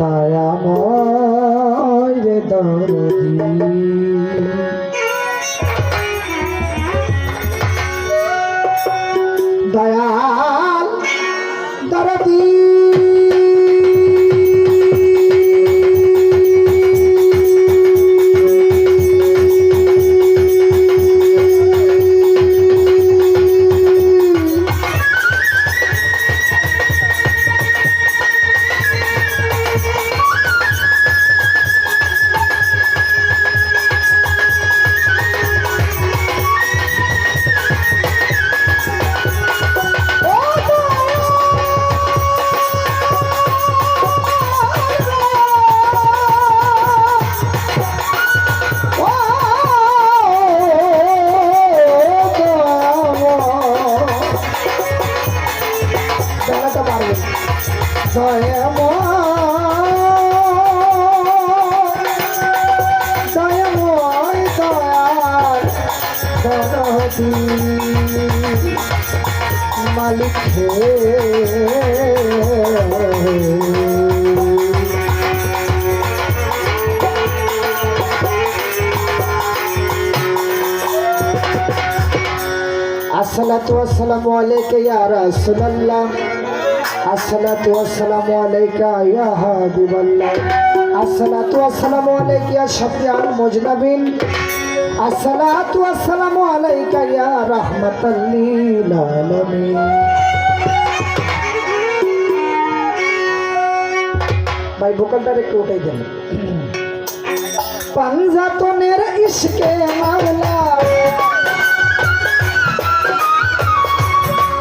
দায় দরদি মালিক হে। আসসালাতু ওয়াসসালামু আলাইকা ইয়া রাসূলুল্লাহ। হাবিবাল্লাহ। আসসালাতু আলাইকা ইয়া মুজনাবিন। আসসালাতু ওয়াসসালামু আলাইকা ইয়া রাহমাতাল লিল আলামিন। ভাই, ভোকালটার একটু ওটাই দেন। পাঞ্জাতনের ইশকে মাওলা।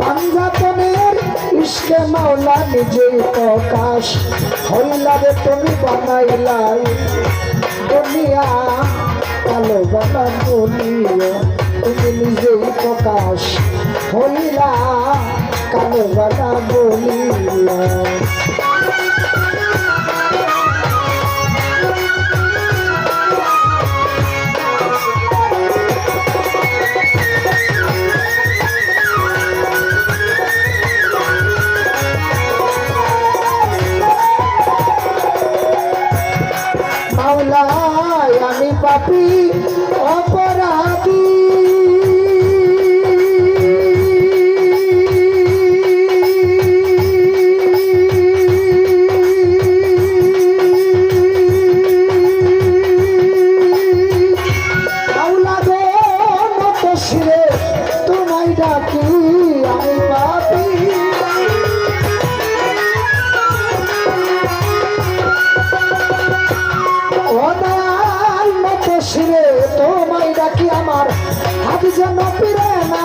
পাঞ্জাতনের ইশকে মাওলা নিজেই প্রকাশ হইলা রে তুমি বানাইলাই। দুনিয়া কালো বানা বলিও তুমি নিজেই প্রকাশ হইলা কালো বানা বলিলা মাওলায় শিরে তোমায় ডাকি আমি পাপি ওদাল মতো শিরে তোমায় ডাকি আমার। হাত যেন পিরে না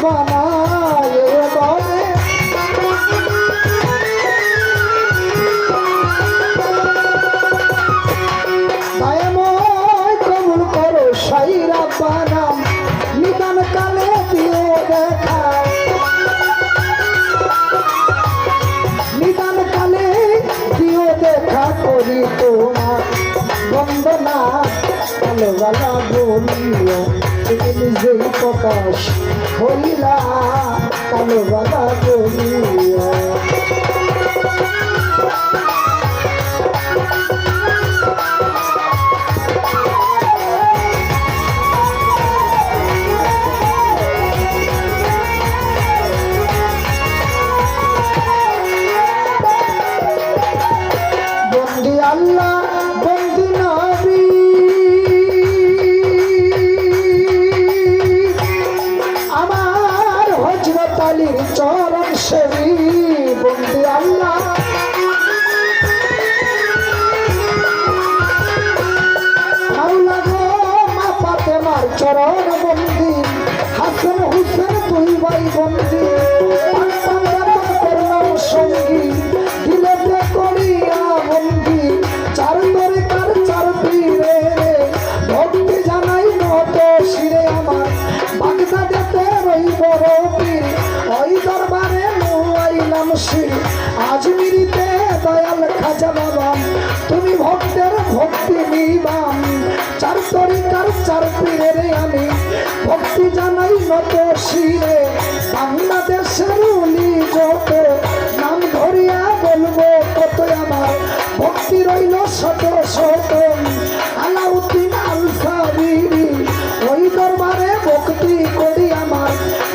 সাইরা বানা প্রকাশ হইলা কালোবালা বলিও আল্লাহ বন্দি জানাই নত শিরে বাংলাদেশের উনি যত, নাম ধরিয়া বলব কত আমার ভক্তি রইল শত শত। আলাউদ্দিন আল সাবিরি ওই দরবারে ভক্তি করি আমার।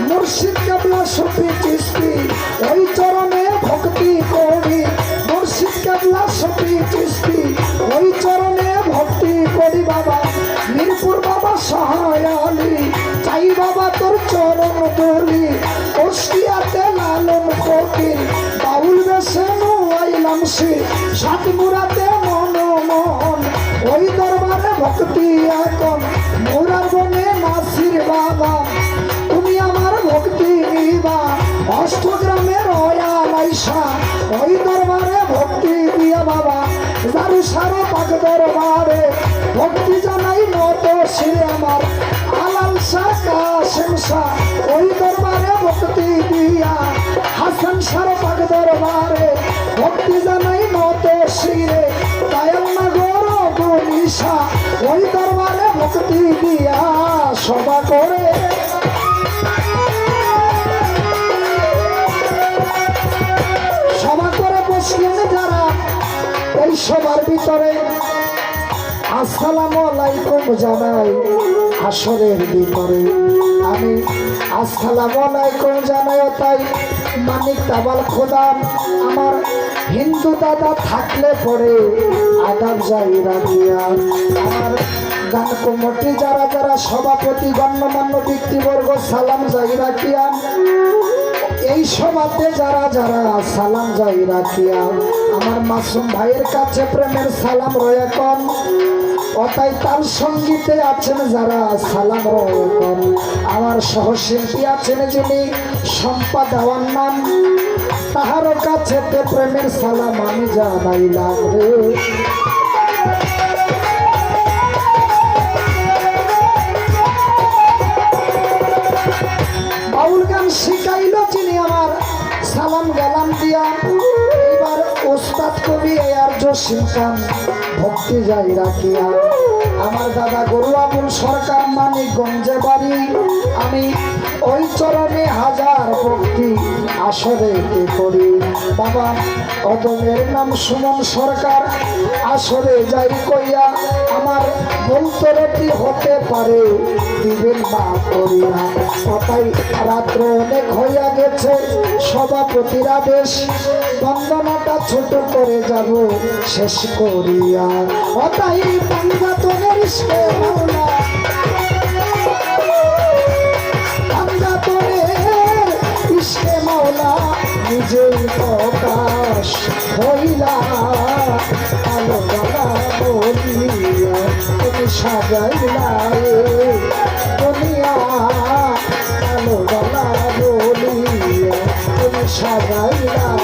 মুর্শিদ কাবলা সফি চিস্তি ওই আইলাম সে সাতমুরাতে মনমোহন। ওই দরবারে ভক্তি এখন, মোরার বনে নাসির বাবা। তুমি আমার ভক্তি নিবা অষ্টগ্রামের অয়ালাইসা ওই দরবারে ভক্তি দিয়া বাবা যারু সারো পাক দরবারে। ভক্তি জানাই নত শিরে আমার। আলাল শাহ কাসেম শাহ ওই দরবারে ভক্তি দিয়া। হাসান সারো পাক দরবারে ভক্তি জানাই নত শিরে। কায়াল নগর গনিশা ওই দরবারে ভক্তি দিয়া সভা সবার ভিতরে। আসসালামু আলাইকুম জানাই আসরের ভিতরে। আমি আসসালামু আলাইকুম জানাই তাই মানিক তাবাল খোদাম, আমার হিন্দু দাদা থাকলে পরে আদাব যাই রাখিয়া। আমার গান কমিটি যারা যারা সভাপতি, গণ্যমান্য ব্যক্তিবর্গ, সালাম যাই রাখিয়া। এই সভাতে যারা যারা সালাম যাই রাখিয়া, আমার মাসুম ভাইয়ের কাছে প্রেমের সালাম রয়েকন অতাই তার সঙ্গীতে আছেন যারা সালাম আমার সহশিল্পী আছেন যিনি সম্পা দেওয়ার নাম। তাহারও কাছে প্রেমের সালাম আমি জানাইলাম রে বাউল গান শিখাইল যিনি আমার সালাম গেলাম দিয়া। ওস্তাদ কবি আর জসিম খান ভক্তি যাই রাখিয়া। আমার দাদা গরু সরকার গঞ্জে বাড়ি। আমি ওই চরণে হাজার ভক্তি আসরে এতে করি। বাবা, অদমের নাম সুমন সরকার, আসরে যাই কইয়া আমার বলতরটি হতে পারে, দিবেন না। করিয়া কথাই রাত্র অনেক হইয়া গেছে, সভাপতির আদেশ, বন্দনাটা ছোট করে যাব, শেষ করিয়া। অতাই পাঞ্জাতনের ইস্কে সাজাইলা দুনিয়া। আলো গলা বলিয়া তুমি সাজাইলা